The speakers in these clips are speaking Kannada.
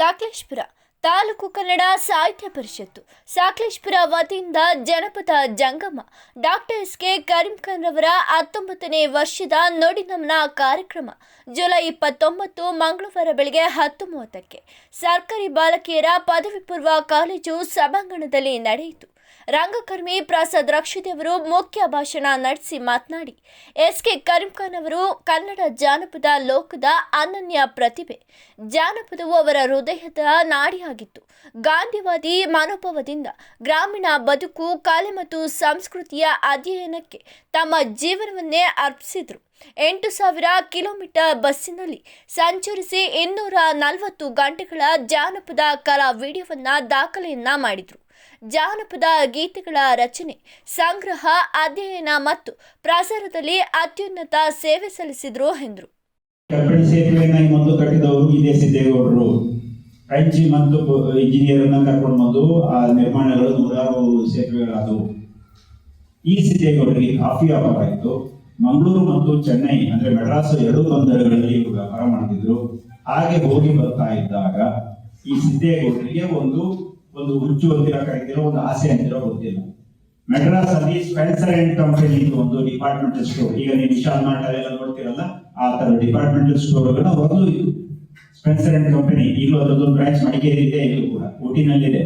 ಸಾಕ್ಲೇಶ್ಪುರ ತಾಲೂಕು ಕನ್ನಡ ಸಾಹಿತ್ಯ ಪರಿಷತ್ತು. ಸಾಕ್ಲೇಶ್ಪುರ ವತಿಯಿಂದ ಜನಪದ ಜಂಗಮ. Doctor S K Kareem Khan ರವರ ಹತ್ತೊಂಬತ್ತನೇ ವರ್ಷದ ನೋಡಿ ನಮನ ಕಾರ್ಯಕ್ರಮ ಜುಲೈ ಇಪ್ಪತ್ತೊಂಬತ್ತು ಮಂಗಳವಾರ ಬೆಳಗ್ಗೆ ಹತ್ತು ಮೂವತ್ತಕ್ಕೆ. ಸರ್ಕಾರಿ ಬಾಲಕಿಯರ ಪದವಿ ಪೂರ್ವ ಕಾಲೇಜು ಸಭಾಂಗಣದಲ್ಲಿ ನಡೆಯಿತು. ರಂಗಕರ್ಮಿ ಪ್ರಸಾದ್ ರಕ್ಷಿತ್ ಅವರು ಮುಖ್ಯ ಭಾಷಣ ನಡೆಸಿ ಮಾತನಾಡಿ ಎಸ್ ಕೆ ಕರೀಂಖಾನ್ ಅವರು ಕನ್ನಡ ಜಾನಪದ ಲೋಕದ ಅನನ್ಯ ಪ್ರತಿಭೆ. ಜಾನಪದವು ಅವರ ಹೃದಯದ ನಾಡಿಯಾಗಿತ್ತು. ಗಾಂಧಿವಾದಿ ಮನೋಭಾವದಿಂದ ಗ್ರಾಮೀಣ ಬದುಕು, ಕಲೆ ಮತ್ತು ಸಂಸ್ಕೃತಿಯ ಅಧ್ಯಯನಕ್ಕೆ ತಮ್ಮ ಜೀವನವನ್ನೇ ಅರ್ಪಿಸಿದರು. ಎಂಟು ಸಾವಿರ ಕಿಲೋಮೀಟರ್ ಬಸ್ಸಿನಲ್ಲಿ ಸಂಚರಿಸಿ ಇನ್ನೂರ ನಲವತ್ತು ಗಂಟೆಗಳ ಜಾನಪದ ಕಲಾ ವಿಡಿಯೋವನ್ನು ದಾಖಲೆಯನ್ನ ಮಾಡಿದರು. ಜಾನಪದ ಗೀತೆಗಳ ರಚನೆ, ಸಂಗ್ರಹ, ಅಧ್ಯಯನ ಮತ್ತು ಪ್ರಸಾರದಲ್ಲಿ ಅತ್ಯುನ್ನತ ಸೇವೆ ಸಲ್ಲಿಸಿದ್ರು ಎಂದರು. ಮೊದಲು ಕಟ್ಟಿದವರು ಇದೇ ಸಿದ್ದೇಗೌಡರು. ಐಜಿ ಮತ್ತು ಇಂಜಿನಿಯರ್ ಅನ್ನ ಕರ್ಕೊಂಡು ಬಂದು ಆ ನಿರ್ಮಾಣಗಳು ನೂರಾರು ಸೇತುವೆಗಳಾದವು. ಈ ಸಿದ್ದೇಗೌಡರಿಗೆ ಕಾಫಿ ವ್ಯಾಪಾರ ಇತ್ತು ಮಂಗಳೂರು ಮತ್ತು ಚೆನ್ನೈ, ಅಂದ್ರೆ ಮೆಡ್ರಾಸ್ ಎರಡು ಬಂದರುಗಳಲ್ಲಿ ಇವರು ವ್ಯಾಪಾರ ಮಾಡ್ತಿದ್ರು. ಹಾಗೆ ಹೋಗಿ ಬರ್ತಾ ಇದ್ದಾಗ ಈ ಸಿದ್ದೇಗೌಡರಿಗೆ ಒಂದು ಒಂದು ಹುಚ್ಚು ಅಂತಿರೋ ಒಂದು ಆಸೆ ಅಂತಿರೋ ಗೊತ್ತಿಲ್ಲ. ಮೆಡ್ರಾಸ್ ಅಲ್ಲಿ ಸ್ಪೆನ್ಸರ್ ಅಂಡ್ ಕಂಪನಿ ಒಂದು ಡಿಪಾರ್ಟ್ಮೆಂಟಲ್ ಸ್ಟೋರ್ ಈಗ ನೀವು ವಿಶಾಲ್ ಮಾರ್ಟ್ ಅಲ್ಲೆಲ್ಲ ನೋಡ್ತಿರಲ್ಲ, ಆ ತರ ಡಿಪಾರ್ಟ್ಮೆಂಟಲ್ ಸ್ಟೋರ್ಗಳ ಒಂದು ಇದು ಸ್ಪೆನ್ಸರ್ ಅಂಡ್ ಕಂಪನಿ ಈಗಲೂ ಅದೊಂದು ಬ್ರಾಂಚ್ ಮಡಿಕೇರಿ ಇದೆ, ಇಲ್ಲೂ ಕೂಡ. ಊಟಿನಲ್ಲಿದೆ.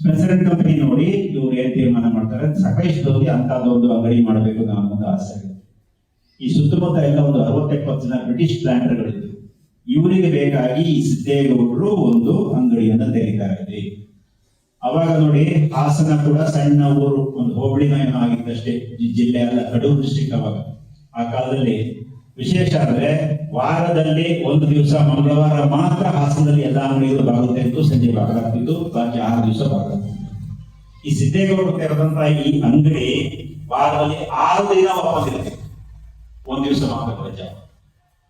ಸ್ಪೆನ್ಸರ್ ಅಂಡ್ ಕಂಪನಿ ನೋಡಿ ಇವ್ರು ಏನ್ ತೀರ್ಮಾನ ಮಾಡ್ತಾರೆ? ಸಕಲೇಶ್ವರದಲ್ಲಿ ಅಂತದೊಂದು ಅಂಗಡಿ ಮಾಡಬೇಕು ಅನ್ನೋ ಒಂದು ಆಸೆ. ಇದೆ ಈ ಸುತ್ತಮುತ್ತ ಎಲ್ಲ ಒಂದು ಅರವತ್ತೆಪ್ಪತ್ತು ಜನ ಬ್ರಿಟಿಷ್ ಪ್ಲಾಂಟರ್ಗಳಿದ್ರು ಇವರಿಗೆ ಬೇಕಾಗಿ ಈ ಸಿದ್ದೇಗೌಡರು ಒಂದು ಅಂಗಡಿಯನ್ನ ತೆರೀತಾರೆ ಅವಾಗ ನೋಡಿ, ಹಾಸನ ಕೂಡ ಸಣ್ಣ ಊರು, ಒಂದು ಹೋಬಳಿ ಏನೋ ಆಗಿದ್ದಷ್ಟೇ ಜಿಲ್ಲೆ ಅಲ್ಲ, ಕಡೂರು ಡಿಸ್ಟ್ರಿಕ್ಟ್ ಅವಾಗ. ಆ ಕಾಲದಲ್ಲಿ ವಿಶೇಷ ಅಂದ್ರೆ ವಾರದಲ್ಲಿ ಒಂದು ದಿವಸ, ಮಂಗಳವಾರ ಮಾತ್ರ ಹಾಸನದಲ್ಲಿ ಎಲ್ಲ ಅಂಗಡಿಗಳು ಬಾಗುತ್ತೆ ಇತ್ತು ಸಂಜೆ ಬಾಗಲಾಗ್ತಿತ್ತು. ಬಾಕಿ ಆರು ದಿವಸ ಬಾಗಲಾಗ್ತಿತ್ತು. ಈ ಸಿದ್ದೇಗೌಡರು ತೆರೆದಂತ ಈ ಅಂಗಡಿ ವಾರದಲ್ಲಿ ಆರು ದಿನ ವಾಪಸ್ ಇರುತ್ತೆ. ಒಂದ್ ದಿವಸ ಮಾತ್ರ ರಜೆ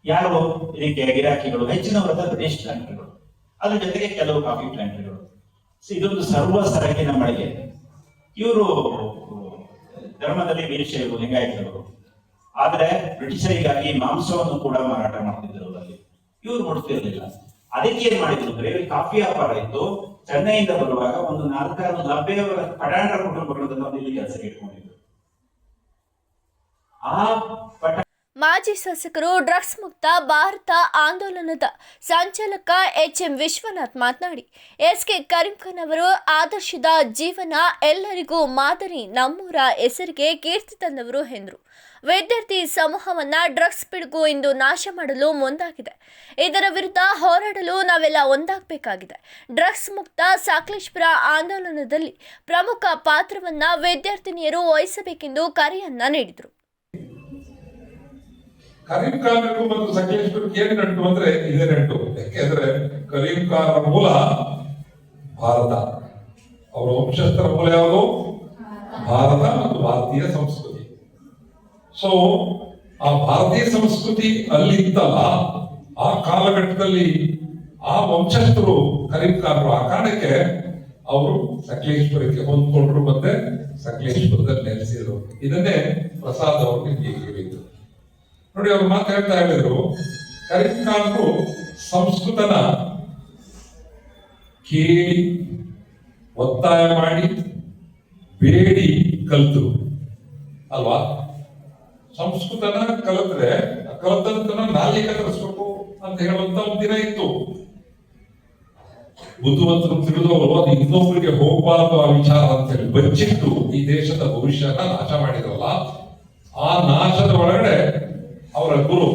ಯಾರು ಇದಕ್ಕೆ ಗಿರಾಕಿಗಳು ಹೆಚ್ಚಿನವರದ ಬ್ರಿಟಿಷ್ ಪ್ಲಾಂಟ್ಗಳು ಅದ್ರ ಜೊತೆಗೆ ಕೆಲವು ಕಾಫಿ ಪ್ಲಾಂಟರ್ಗಳು ಸೊ ಇದೊಂದು ಸರ್ವ ಸರಕಿನ ಮಳಿಗೆ. ಇವರು, ಧರ್ಮದಲ್ಲಿ ವೀರಶೈವರು ಲಿಂಗಾಯತರು. ಆದ್ರೆ ಬ್ರಿಟಿಷರಿಗಾಗಿ ಮಾಂಸವನ್ನು ಕೂಡ ಮಾರಾಟ ಮಾಡ್ತಿದ್ರು ಅಲ್ಲಿ ಇವ್ರು ಮುಡ್ತಿರ್ಲಿಲ್ಲ ಅದಕ್ಕೆ ಏನ್ ಮಾಡಿದ್ರು? ಅಂದ್ರೆ ಕಾಫಿ ವ್ಯಾಪಾರ ಇತ್ತು. ಚೆನ್ನೈಯಿಂದ ಬರುವಾಗ ಒಂದು ನಾಲ್ಕಾರು ಲಭ್ಯವರ ಪಡಾಣರ ಕುಟುಂಬಗಳನ್ನು ಇಲ್ಲಿ ಕೆಲಸಕ್ಕೆ ಇಟ್ಕೊಂಡಿದ್ರು. ಆ ಪಟ ಮಾಜಿ ಶಾಸಕರು ಡ್ರಗ್ಸ್ ಮುಕ್ತ ಭಾರತ ಆಂದೋಲನದ ಸಂಚಾಲಕ ಎಚ್ ಎಂ ವಿಶ್ವನಾಥ್ ಮಾತನಾಡಿ ಎಸ್ ಕೆ ಕರೀಂಖಾನ್ ಅವರು ಆದರ್ಶದ ಜೀವನ ಎಲ್ಲರಿಗೂ ಮಾದರಿ, ನಮ್ಮೂರ ಹೆಸರಿಗೆ ಕೀರ್ತಿ ತಂದವರು ಎಂದರು. ವಿದ್ಯಾರ್ಥಿ ಸಮೂಹವನ್ನ ಡ್ರಗ್ಸ್ ಪಿಡುಗು ಇಂದು ನಾಶ ಮಾಡಲು ಮುಂದಾಗಿದೆ. ಇದರ ವಿರುದ್ಧ ಹೋರಾಡಲು ನಾವೆಲ್ಲ ಒಂದಾಗಬೇಕಾಗಿದೆ. ಡ್ರಗ್ಸ್ ಮುಕ್ತ ಸಾಕ್ಲೇಶ್ಪುರ ಆಂದೋಲನದಲ್ಲಿ ಪ್ರಮುಖ ಪಾತ್ರವನ್ನ ವಿದ್ಯಾರ್ಥಿನಿಯರು ವಹಿಸಬೇಕೆಂದು ಕರೆಯನ್ನ ನೀಡಿದರು. ಕರೀಂ ಕಾಲಕ್ಕೂ ಮತ್ತು ಸಕಲೇಶ್ವರಕ್ಕೆ ಏನ್ ನಂಟು ಅಂದ್ರೆ ಇದೇ ನಂಟು ಯಾಕೆಂದ್ರೆ ಕರೀಂ ಖಾನ್ ಮೂಲ ಭಾರತ. ಅವರ ವಂಶಸ್ಥರ ಮೂಲ ಯಾವುದು? ಭಾರತ ಮತ್ತು ಭಾರತೀಯ ಸಂಸ್ಕೃತಿ. ಸೊ ಆ ಭಾರತೀಯ ಸಂಸ್ಕೃತಿ ಅಲ್ಲಿ ಇತ್ತಲ್ಲ ಆ ಕಾಲಘಟ್ಟದಲ್ಲಿ ಆ ವಂಶಸ್ಥರು ಕರೀಂ ಖಾನ್ರು ಆ ಕಾರಣಕ್ಕೆ ಅವರು ಸಕಲೇಶ್ವರಕ್ಕೆ ಹೊಂದ್ಕೊಂಡ್ರು ಮತ್ತೆ ಸಕಲೇಶ್ವರದಲ್ಲಿ ನೆಲೆಸಿದ್ರು. ಇದನ್ನೇ ಪ್ರಸಾದ್ ಅವರು ನಿಮ್ಗೆ ನೋಡಿ, ಅವ್ರು ಮಾತಾಡ್ತಾ ಹೇಳ್ತಾ ಹೇಳಿದ್ರು ಕರೀಂ ಖಾನ್ರು ಸಂಸ್ಕೃತನ ಕೇಳಿ, ಒತ್ತಾಯ ಮಾಡಿ, ಬೇಡಿ ಕಲಿತು. ಅಲ್ವಾ? ಸಂಸ್ಕೃತನ ಕಲಿತ್ರೆ ಕಲಿತಂತನ ನಾಲಿಗೆ ಕಲಿಸ್ಬೇಕು ಅಂತ ಹೇಳುವಂತ ಒಂದು ದಿನ ಇತ್ತು. ಬುದ್ಧಿವಂತರು ತಿಳಿದವರು ಅದು ಇನ್ನೊಬ್ಬರಿಗೆ ಹೋಗಬಾರದು ಆ ವಿಚಾರ ಅಂತ ಹೇಳಿ ಬಚ್ಚಿಟ್ಟು ಈ ದೇಶದ ಭವಿಷ್ಯನ ನಾಶ ಮಾಡಿದ್ರಲ್ಲ, ಆ ನಾಶದ ಒಳಗಡೆ ಅವರ ಗುರು.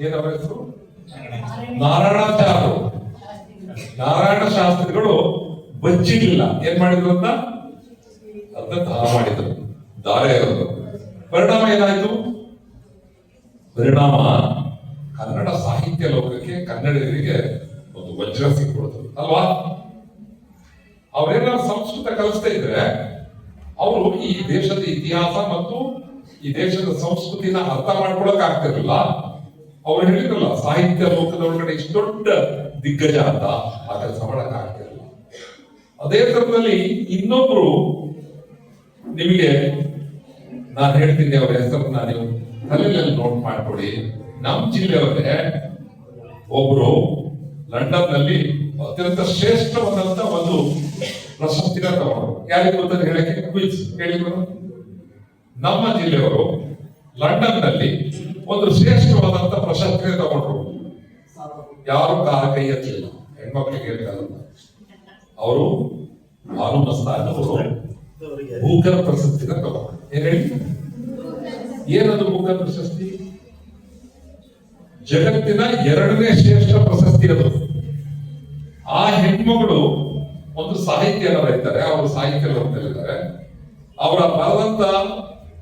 ಏನವರ ಹೆಸರು? ನಾರಾಯಣಾಚಾರ್ಯರು ನಾರಾಯಣ ಶಾಸ್ತ್ರಿಗಳು ಬಚ್ಚಿಡ್ಲಿಲ್ಲ ಏನ್ ಮಾಡಿದ್ರು ಅಂತ? ಅದನ್ನ ದಾನ ಮಾಡಿದ್ರು. ದಾರೆ ಇರೋದು. ಪರಿಣಾಮ ಏನಾಯ್ತು? ಪರಿಣಾಮ ಕನ್ನಡ ಸಾಹಿತ್ಯ ಲೋಕಕ್ಕೆ ಕನ್ನಡಿಗರಿಗೆ ಒಂದು ವಜ್ರ ಸಿಕ್ಬಿಡ್ತು ಅಲ್ವಾ? ಅವರೇನಾದ್ರು ಸಂಸ್ಕೃತ ಕಲಿಸ್ತಾ ಇದ್ರೆ, ಅವರು ಈ ದೇಶದ ಇತಿಹಾಸ ಮತ್ತು ಈ ದೇಶದ ಸಂಸ್ಕೃತಿನ ಅರ್ಥ ಮಾಡ್ಕೊಳಕ್ ಆಗ್ತಿರಲಿಲ್ಲ ಅವ್ರು ಹೇಳಿದ್ರಲ್ಲ, ಸಾಹಿತ್ಯ ಲೋಕದ ಒಳಗಡೆ ಇಷ್ಟು ದೊಡ್ಡ ದಿಗ್ಗಜ ಅಂತ ಆ ಕೆಲಸ ಮಾಡಕ್ ಆಗ್ತಿರಲಿಲ್ಲ ಅದೇ ತರದಲ್ಲಿ ಇನ್ನೊಬ್ರು ನಿಮಗೆ ನಾನು ಹೇಳ್ತೀನಿ, ಅವರ ಹೆಸರನ್ನ ನೀವು ತಲೆಯಲ್ಲಿ ನೋಟ್ ಮಾಡ್ಕೊಡಿ. ನಮ್ ಜಿಲ್ಲೆಯವರೇ ಒಬ್ರು ಲಂಡನ್ನಲ್ಲಿ ಅತ್ಯಂತ ಶ್ರೇಷ್ಠವಾದಂತ ಒಂದು ಪ್ರಶಸ್ತಿನ ತಗೊಂಡು ಯಾರಿಗೆ ಗೊತ್ತಂತ ಹೇಳಕ್ಕೆ ಕ್ವಿಜ್ ಹೇಳಿದ್ರು? ನಮ್ಮ ಜಿಲ್ಲೆಯವರು ಲಂಡನ್ನಲ್ಲಿ ಒಂದು ಶ್ರೇಷ್ಠವಾದಂತ ಪ್ರಶಸ್ತಿ ತಗೊಂಡ್ರು. ಯಾರು ಕಾರ ಕೈ ಎತ್ತಲಿಲ್ಲ ಹೆಣ್ಮಕ್ಳಿಗೆ ಅವರು ಭಾನು ಮಸ್ತಾನ್ ಅವರು ಭೂಕರ್ ಪ್ರಶಸ್ತಿನ ತಗೊಂಡ್ರು ಏನ್ ಹೇಳಿ? ಏನದು ಭೂಕರ್ ಪ್ರಶಸ್ತಿ? ಜಗತ್ತಿನ ಎರಡನೇ ಶ್ರೇಷ್ಠ ಪ್ರಶಸ್ತಿ ಅದು. ಆ ಹೆಣ್ಮಗಳು ಒಂದು ಸಾಹಿತ್ಯನ ಬರೀತಾರೆ. ಅವರು ಸಾಹಿತ್ಯ ಅವರ ಬರೆದಂತ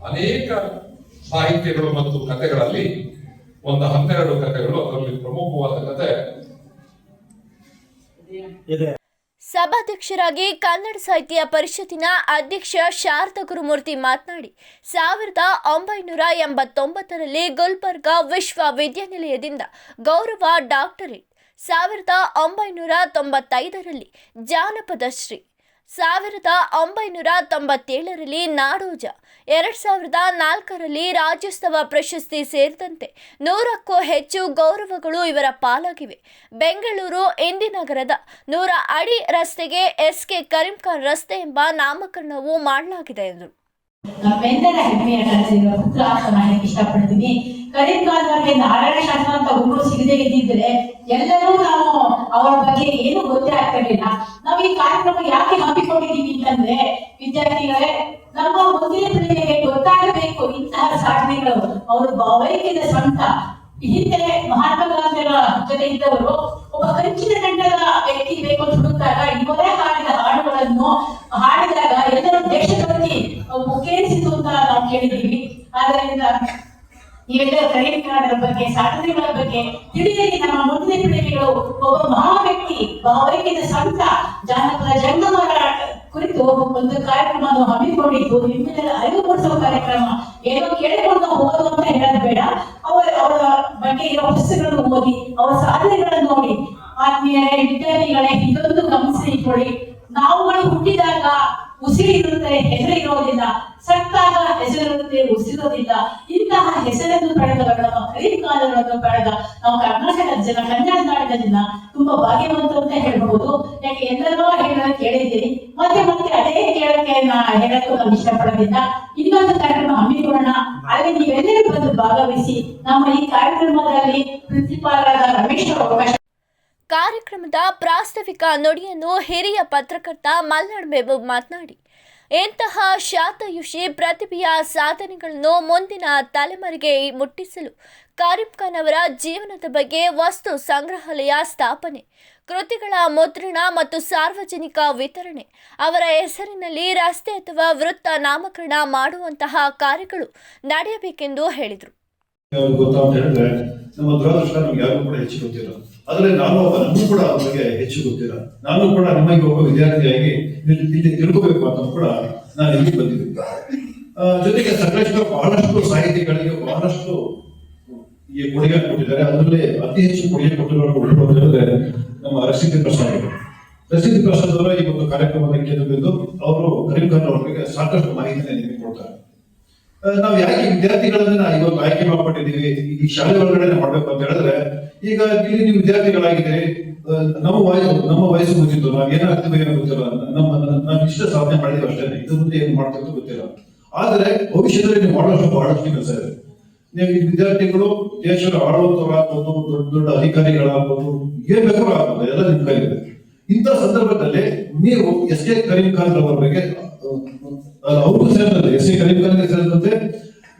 ಅನೇಕ ಸಾಹಿತ್ಯಗಳು ಮತ್ತು ಕಥೆಗಳಲ್ಲಿ ಒಂದು ಹನ್ನೆರಡು ಕಥೆಗಳು ಅದರಲ್ಲಿ ಪ್ರಮುಖವಾದ ಕಥೆ. ಸಭಾಧ್ಯಕ್ಷರಾಗಿ ಕನ್ನಡ ಸಾಹಿತ್ಯ ಪರಿಷತ್ತಿನ ಅಧ್ಯಕ್ಷ ಶಾರದ ಗುರುಮೂರ್ತಿ ಮಾತನಾಡಿ ಸಾವಿರದ ಒಂಬೈನೂರ ಎಂಬತ್ತೊಂಬತ್ತರಲ್ಲಿ ಗುಲ್ಬರ್ಗ ವಿಶ್ವವಿದ್ಯಾನಿಲಯದಿಂದ ಗೌರವ ಡಾಕ್ಟರೇಟ್. ಸಾವಿರದ ಒಂಬೈನೂರ ತೊಂಬತ್ತೈದರಲ್ಲಿ ಜಾನಪದ ಶ್ರೀ ಸಾವಿರದ ಒಂಬೈನೂರ ತೊಂಬತ್ತೇಳರಲ್ಲಿ ನಾಡೋಜ, ಎರಡು ಸಾವಿರದ ನಾಲ್ಕರಲ್ಲಿ ರಾಜ್ಯೋತ್ಸವ ಪ್ರಶಸ್ತಿ ಸೇರಿದಂತೆ ನೂರಕ್ಕೂ ಹೆಚ್ಚು ಗೌರವಗಳು ಇವರ ಪಾಲಾಗಿವೆ. ಬೆಂಗಳೂರು, ಇಂದಿನಗರದ ನೂರ ಅಡಿ ರಸ್ತೆಗೆ ಎಸ್ ಕೆ ಕರೀಂ ಖಾನ್ ರಸ್ತೆ ಎಂಬ ನಾಮಕರಣವು ಮಾಡಲಾಗಿದೆ ಎಂದರು. ನಮ್ಮೆಲ್ಲರ ಹೆಮ್ಮೆಯ ಕನಸಿರುವ ಪುತ್ರ ಇಷ್ಟಪಡ್ತೀನಿ. ಕರೀಂ ಖಾನ್ ಅವರಿಗೆ ನಾರಾಯಣ ಅಂತ ಇದ್ದಿದ್ರೆ ಎಲ್ಲರೂ ಅವರ ಬಗ್ಗೆ ಏನು ಗೊತ್ತೇ ಆಗ್ತಿರ್ಲಿಲ್ಲ ನಾವು ಈ ಕಾರ್ಯಕ್ರಮ ಯಾಕೆ ಹಮ್ಮಿಕೊಂಡಿದ್ದೀವಿ ಅಂತಂದ್ರೆ, ವಿದ್ಯಾರ್ಥಿಗಳೇ, ನಮ್ಮ ಮುಂದಿನ ಪೀಳಿಗೆಗೆ ಗೊತ್ತಾಗಬೇಕು ಇಂತಹ ಸಾಧನೆಗಳು. ಅವರು ಭಾವೈಕ್ಯದ ಸ್ವಂತ. ಹಿಂದೆ ಮಹಾತ್ಮ ಗಾಂಧಿಯವರ ಜೊತೆ ಇದ್ದವರು, ಒಬ್ಬ ಕಂಚಿನ ಗಂಟದ ವ್ಯಕ್ತಿ ಬೇಕು ಅಂತ ಹುಡುಕ್ದಾಗ, ಇವರೇ ಹಾಡಿದ ಹಾಡುಗಳನ್ನು ಹಾಡಿದಾಗ ಎಲ್ಲರೂ ದೇಶದಲ್ಲಿ ಮುಖೇರಿಸಿತು ಅಂತ ನಾವು ಕೇಳಿದ್ದೀವಿ. ಆದ್ದರಿಂದ ನೀವೆಲ್ಲರೂ ಕ್ರೆಡಿಟ್ ಕಾರ್ಡ್ ಬಗ್ಗೆ, ಸಾಧನೆಗಳ ಬಗ್ಗೆ ತಿಳಿಯಲಿ ನಮ್ಮ ಮುಂದಿನ ಪೀಳಿಗೆಗಳು. ಒಬ್ಬ ಮಹಾ ವ್ಯಕ್ತಿ ಭಾವೈಕ್ಯದ ಸಂತ, ಜಾನಪದ ಜಂಗಮರ ಕುರಿತು ಒಂದು ಕಾರ್ಯಕ್ರಮವನ್ನು ಹಮ್ಮಿಕೊಂಡಿದ್ದು, ನಿಮ್ಮೆಲ್ಲರ ಅರಿವು ಮೂಡಿಸುವ ಕಾರ್ಯಕ್ರಮ. ಏನೋ ಕೇಳಿಕೊಂಡು ಹೋಗೋದು ಅಂತ ಹೇಳೋದು ಬೇಡ ಅವರ ಅವರ ಬಗ್ಗೆ ಇರೋ ಪುಸ್ತಕಗಳನ್ನು ಓದಿ, ಅವರ ಸಾಧನೆಗಳನ್ನು ನೋಡಿ. ಆತ್ಮೀಯರೇ, ವಿದ್ಯಾರ್ಥಿಗಳೇ, ಇದೊಂದು ಗಮನಿಸಿ ಇಟ್ಕೊಳ್ಳಿ. ನಾವುಗಳು ಹುಟ್ಟಿದಾಗ ಉಸಿರಿರುತ್ತೆ ಹೆಸರು ಇರೋದಿಲ್ಲ ಸತ್ತಾಗ ಹೆಸರಿರುತ್ತೆ ಉಸಿರೋದಿಲ್ಲ. ಇಂತಹ ನಮ್ಮ ಕರೀಂ ಬೆಳೆದ ನಾವು ಕರ್ನಾಟಕದ ಜನ ಕನ್ನಡ ನಾಡಿನ ಜನ ತುಂಬಾ ಭಾಗ್ಯವಂತ ಅಂತ ಹೇಳ್ಬಹುದು. ಯಾಕೆ ಎಲ್ಲರೂ ಹೇಳೋದು ಕೇಳಿದ್ದೀರಿ ಮತ್ತೆ ಮತ್ತೆ ಅದೇ ಕೇಳಕ್ಕೆ ಹೇಳಕ್ಕೂ ನಾನು ಇಷ್ಟಪಡೋದಿಲ್ಲ. ಇನ್ನೊಂದು ಕಾರ್ಯಕ್ರಮ ಹಮ್ಮಿಕೊಳ್ಳೋಣ. ಅಲ್ಲಿ ನೀವೆಲ್ಲರೂ ಬಂದು ಭಾಗವಹಿಸಿ ನಮ್ಮ ಈ ಕಾರ್ಯಕ್ರಮದಲ್ಲಿ ಪ್ರಿನ್ಸಿಪಾಲರಾದ ರಮೇಶ್ ಅವಕಾಶ ಕಾರ್ಯಕ್ರಮದ ಪ್ರಾಸ್ತಾವಿಕ ನುಡಿಯನ್ನು ಹಿರಿಯ ಪತ್ರಕರ್ತ ಮಲ್ನಾಡ್ ಮೆಹಬೂಬ್ ಮಾತನಾಡಿ. ಇಂತಹ ಶಾತಯುಷಿ ಪ್ರತಿಭೆಯ ಸಾಧನೆಗಳನ್ನು ಮುಂದಿನ ತಲೆಮಾರಿಗೆ ಮುಟ್ಟಿಸಲು ಅವರ ಜೀವನದ ಬಗ್ಗೆ ವಸ್ತು ಸಂಗ್ರಹಾಲಯ ಸ್ಥಾಪನೆ, ಕೃತಿಗಳ ಮುದ್ರಣ ಮತ್ತು ಸಾರ್ವಜನಿಕ ವಿತರಣೆ, ಅವರ ಹೆಸರಿನಲ್ಲಿ ರಸ್ತೆ ಅಥವಾ ವೃತ್ತ ನಾಮಕರಣ ಮಾಡುವಂತಹ ಕಾರ್ಯಗಳು ನಡೆಯಬೇಕೆಂದು ಹೇಳಿದರು. ಆದ್ರೆ ನಾನು ನಮಗೂ ಕೂಡ ಅವರಿಗೆ ಹೆಚ್ಚು ಗೊತ್ತಿಲ್ಲ. ನಾನು ಕೂಡ ನಿಮಗೆ ಒಬ್ಬ ವಿದ್ಯಾರ್ಥಿಯಾಗಿ ಇಲ್ಲಿ ತಿಳ್ಕೋಬೇಕು ಅಂತ ಕೂಡ ನಾನು ಇಲ್ಲಿ ಬಂದಿದ್ದೆ ಆ, ಜೊತೆಗೆ ಸಾಕಷ್ಟು ಬಹಳಷ್ಟು ಸಾಹಿತಿಗಳಿಗೆ ಬಹಳಷ್ಟು ಈ ಕೊಡುಗೆ ಕೊಟ್ಟಿದ್ದಾರೆ. ಅದರಲ್ಲಿ ಅತಿ ಹೆಚ್ಚು ಕೊಡುಗೆ ಹೇಳಿದ್ರೆ ನಮ್ಮ ರಸಿದ್ಧಿ ಪ್ರಸಾದ್ ಅವರು. ರಸೀದಿ ಪ್ರಸಾದ್ ಅವರ ಈ ಒಂದು ಕಾರ್ಯಕ್ರಮದ ಬಿದ್ದು ಅವರು ಕರೀಂ ಖಾನ್ ಅವರಿಗೆ ಸಾಕಷ್ಟು ಮಾಹಿತಿಯನ್ನು ನಿಮಗೆ ಕೊಡ್ತಾರೆ. ನಾವು ಯಾಕೆ ವಿದ್ಯಾರ್ಥಿಗಳನ್ನ ಇವತ್ತು ಆಯ್ಕೆ ಮಾಡ್ಕೊಂಡಿದ್ದೀವಿ ಈ ಶಾಲೆ ಒಳಗಡೆ ಮಾಡ್ಬೇಕು ಅಂತ ಹೇಳಿದ್ರೆ, ಈಗ ಇಲ್ಲಿ ನೀವು ವಿದ್ಯಾರ್ಥಿಗಳಾಗಿದ್ದೀರಿ ನಮ್ಮ ವಯಸ್ಸು ನಮ್ಮ ವಯಸ್ಸು ಮುಗಿತು. ನಾವ್ ಏನಾಗ್ತದೆ ಏನೋ ಗೊತ್ತಿಲ್ಲ. ನಮ್ಮ ನಾವು ಇಷ್ಟ ಸಾಧನೆ ಮಾಡಿದೀವಿ ಅಷ್ಟೇ. ಇದ್ರ ಮುಂದೆ ಏನ್ ಮಾಡ್ತಿತ್ತು ಗೊತ್ತಿಲ್ಲ. ಆದ್ರೆ ಭವಿಷ್ಯದಲ್ಲಿ ನೀವು ಮಾಡೋಷ್ಟು ಬಹಳಷ್ಟು ಕೆಲಸ ಇದೆ. ನೀವು ವಿದ್ಯಾರ್ಥಿಗಳು ದೇಶದ ಆಡಳಿತರಾಗ್ಬೋದು ದೊಡ್ಡ ದೊಡ್ಡ ಅಧಿಕಾರಿಗಳಾಗ್ಬೋದು, ಏನ್ ಬೇಕಾದ್ರೂ ಎಲ್ಲ ನಿಮ್ ಕೈಲಿದೆ ಇಂಥ ಸಂದರ್ಭದಲ್ಲಿ ನೀವು ಎಸ್ ಕೆ ಕರೀಂ ಖಾನ್ ಅವರ ಅಹ್, ಅವ್ರಿಗೂ ಸೇರಿದಂತೆ ಎಸ್ ಸಿ ಕರೀಂ ಸೇರಿದಂತೆ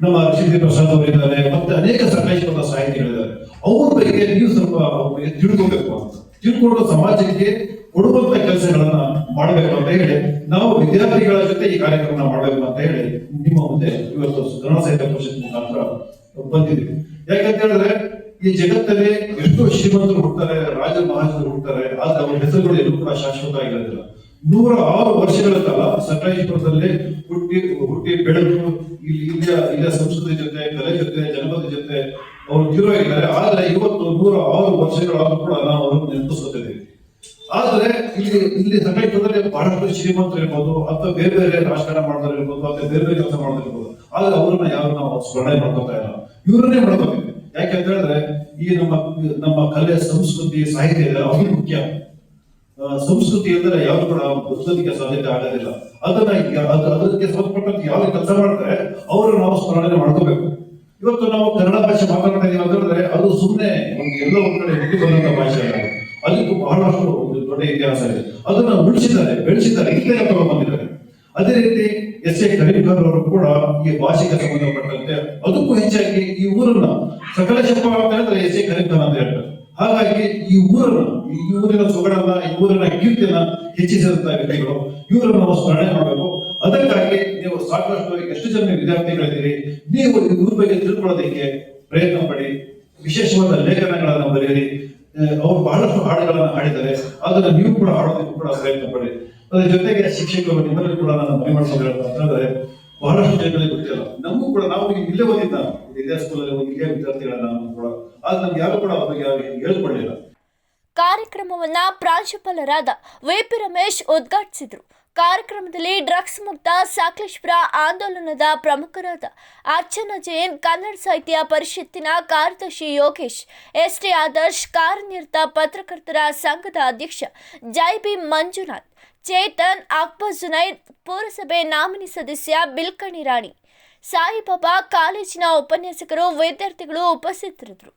ನಮ್ಮ ಅಕ್ಷಿತಿ ಪ್ರಸಾದ್ ಅವರಿದ್ದಾರೆ ಮತ್ತೆ ಅನೇಕ ಸಕಲೇಶ್ವರದ ಸಾಹಿತಿಗಳಿದ್ದಾರೆ ಅವ್ರ ಬಗ್ಗೆ ನೀವು ಸ್ವಲ್ಪ ಅವ್ರಿಗೆ ತಿಳ್ಕೋಬೇಕು ಅಂತ. ತಿಳ್ಕೊಂಡು ಸಮಾಜಕ್ಕೆ ಕೊಡುವಂತ ಕೆಲಸಗಳನ್ನ ಮಾಡಬೇಕು ಅಂತ ಹೇಳಿ ನಾವು ವಿದ್ಯಾರ್ಥಿಗಳ ಜೊತೆ ಈ ಕಾರ್ಯಕ್ರಮ ಮಾಡಬೇಕು ಅಂತ ಹೇಳಿ ನಿಮ್ಮ ಮುಂದೆ ಇವತ್ತು ಸುಧಾರಣ ಸಾಹಿತ್ಯ ಪರಿಷತ್ ಮುಖಾಂತರ ಬಂದಿದ್ದೀವಿ ಯಾಕಂತ ಹೇಳಿದ್ರೆ ಈ ಜಗತ್ತಲ್ಲಿ ಎಷ್ಟು ಶ್ರೀಮಂತರು ಹುಡ್ತಾರೆ ರಾಜ ಮಹಾಜರು ಹುಡ್ತಾರೆ ಆದ್ರೆ ಅವ್ರ ಹೆಸರುಗಳು ಎಲ್ಲೂ ಕೂಡ ಶಾಶ್ವತ ಆಗಿರೋದಿಲ್ಲ ನೂರ ಆರು ವರ್ಷಗಳ ಕಾಲ ಸಕಲೇಶ್ವರದಲ್ಲಿ ಹುಟ್ಟಿ ಹುಟ್ಟಿ ಬೆಳೆದು ಇಲ್ಲಿ ಸಂಸ್ಕೃತಿ ಜೊತೆ, ಕಲೆ ಜೊತೆ, ಜನಪದ ಜೊತೆ ಅವರು ಜೀರೋ ಇದ್ದಾರೆ. ಆದ್ರೆ ಇವತ್ತು ನೂರ ಆರು ವರ್ಷಗಳಾದ್ರೂ ಕೂಡ ನಾವು ಅವರನ್ನು ನೆನಪಿಸುತ್ತಿದ್ದೇವೆ ಆದ್ರೆ ಇಲ್ಲಿ ಇಲ್ಲಿ ಸಕಲೇಶ್ವರದಲ್ಲಿ ಬಹಳಷ್ಟು ಶ್ರೀಮಂತರು ಇರ್ಬೋದು, ಅಥವಾ ಬೇರೆ ಬೇರೆ ರಾಜಕಾರಣ ಮಾಡ್ತಾರೆ ಇರ್ಬೋದು, ಅಥವಾ ಬೇರೆ ಬೇರೆ ಕೆಲಸ ಮಾಡೋರು ಇರ್ಬೋದು. ಆದ್ರೆ ಅವ್ರನ್ನ ಯಾರು ನಾವು ಸ್ಮರಣೆ ಮಾಡ್ಕೋತಾ ಇಲ್ಲ. ಇವರನ್ನೇ ಮಾಡ್ಕೋಬೇಕು ಯಾಕೆ ಅಂತ ಹೇಳಿದ್ರೆ ಈ ನಮ್ಮ ನಮ್ಮ ಕಲೆ, ಸಂಸ್ಕೃತಿ, ಸಾಹಿತ್ಯ ಇದೆ ಅದು ಮುಖ್ಯ. ಸಂಸ್ಕೃತಿ ಅಂದ್ರೆ ಯಾವ್ದು ಕೂಡ ಬದುಕೋದಕ್ಕೆ ಸಾಧ್ಯತೆ ಆಗೋದಿಲ್ಲ. ಅದನ್ನ ಅದಕ್ಕೆ ಸಂಬಂಧಪಟ್ಟಂತೆ ಯಾವ ಕೆಲಸ ಮಾಡ್ತಾರೆ ಅವರು ನಾವು ಸ್ಮರಣೆ ಮಾಡ್ಕೋಬೇಕು. ಇವತ್ತು ನಾವು ಕನ್ನಡ ಭಾಷೆ ಮಾತನಾಡ್ತಾ ಇದೀವಿ ಅಂತ ಹೇಳಿದ್ರೆ ಅದು ಸುಮ್ಮನೆ ನಮ್ಗೆ ಎಲ್ಲೋ ಒಂದ್ ಕಡೆ ಹುಟ್ಟಿ ಬಂದಂತ ಭಾಷೆ ಅಲ್ಲ ಅದಕ್ಕೂ ಬಹಳಷ್ಟು ದೊಡ್ಡ ಇತಿಹಾಸ ಇದೆ. ಅದನ್ನ ಉಳಿಸಿದ್ದಾರೆ, ಬೆಳೆಸಿದ್ದಾರೆ, ಇಲ್ಲೇ ತಗೊಂಡು ಬಂದಿದ್ದಾರೆ ಅದೇ ರೀತಿ ಎಸ್ ಎ ಕರೀಂಖಾನ್ ಅವರು ಕೂಡ ಈ ಭಾಷೆಗೆ ಸಂಬಂಧಪಟ್ಟಂತೆ ಅದಕ್ಕೂ ಹೆಚ್ಚಾಗಿ ಈ ಊರನ್ನ ಸಕಲೇಶಪ್ಪ ಅಂತ ಹೇಳಿದ್ರೆ ಎಸ್ ಎ ಕರೀಂಖಾನ್ ಅಂತ ಹೇಳ್ತಾರೆ. ಹಾಗಾಗಿ ಈ ಊರನ್ನು, ಈ ಊರಿನ ಸೊಗಡನ್ನ, ಈ ಊರಿನ ಕೀರ್ತಿಯನ್ನ ಹೆಚ್ಚಿಸಿದಂತಹ ವ್ಯಕ್ತಿಗಳು, ಇವರನ್ನು ನಾವು ಸ್ಮರಣೆ ಮಾಡಬೇಕು. ಅದಕ್ಕಾಗಿ ನೀವು ಸಾಕಷ್ಟು ಎಷ್ಟು ಜನ ವಿದ್ಯಾರ್ಥಿಗಳಿದ್ದೀರಿ, ನೀವು ಈ ಊರ ಬಗ್ಗೆ ತಿಳ್ಕೊಳ್ಳೋದಕ್ಕೆ ಪ್ರಯತ್ನ ಪಡಿ. ವಿಶೇಷವಾದ ಲೇಖನಗಳನ್ನ ಬರೆಯಿರಿ. ಅವರು ಬಹಳಷ್ಟು ಹಾಡುಗಳನ್ನ ಹಾಡಿದ್ದಾರೆ. ಅದನ್ನು ನೀವು ಕೂಡ ಹಾಡೋದಕ್ಕೂ ಕೂಡ ಪ್ರಯತ್ನ ಪಡಿ. ಅದರ ಜೊತೆಗೆ ಶಿಕ್ಷಕರು ನಿಮ್ಮಲ್ಲಿ ಕೂಡ ನಾನು ಮನೆ ಮಾಡ್ಕೊಂಡು ಅಂತಂದ್ರೆ ಬಹಳಷ್ಟು ಜನಗಳಿಗೆ ಗೊತ್ತಿಲ್ಲ ನಮಗೂ ಕೂಡ ನಾವು ಇಲ್ಲೇ ಓದಿದ್ದ ಇದೇ ಸ್ಕೂಲಲ್ಲಿ ಹೋಗಿ ಇಲ್ಲೇ ವಿದ್ಯಾರ್ಥಿಗಳನ್ನ ನಾವು ಕೂಡ. ಆದ್ರೆ ನಮ್ಗೆ ಯಾರು ಕೂಡ ಅವ್ರ ಬಗ್ಗೆ ಯಾರು ಕಾರ್ಯಕ್ರಮವನ್ನ ಪ್ರಾಂಶುಪಾಲರಾದ ವಿಪಿ ರಮೇಶ್ ಉದ್ಘಾಟಿಸಿದರು. ಕಾರ್ಯಕ್ರಮದಲ್ಲಿ ಡ್ರಗ್ಸ್ ಮುಕ್ತ ಸಾಕಲೇಶ್ಪುರ ಆಂದೋಲನದ ಪ್ರಮುಖರಾದ ಅರ್ಚನಾ ಜೈನ್, ಕನ್ನಡ ಸಾಹಿತ್ಯ ಪರಿಷತ್ತಿನ ಕಾರ್ಯದರ್ಶಿ ಯೋಗೇಶ್, ಎಸ್ಟಿ ಆದರ್ಶ್, ಕಾರ್ಯನಿರತ ಪತ್ರಕರ್ತರ ಸಂಘದ ಅಧ್ಯಕ್ಷ ಜೈ ಬಿ ಮಂಜುನಾಥ್, ಚೇತನ್ ಅಕ್ಬರ್ ಜುನೈದ್, ಪುರಸಭೆ ನಾಮಿನಿ ಸದಸ್ಯ ಬಿಲ್ಕಣಿ ರಾಣಿ, ಸಾಯಿಬಾಬಾ ಕಾಲೇಜಿನ ಉಪನ್ಯಾಸಕರು, ವಿದ್ಯಾರ್ಥಿಗಳು ಉಪಸ್ಥಿತರಿದ್ದರು.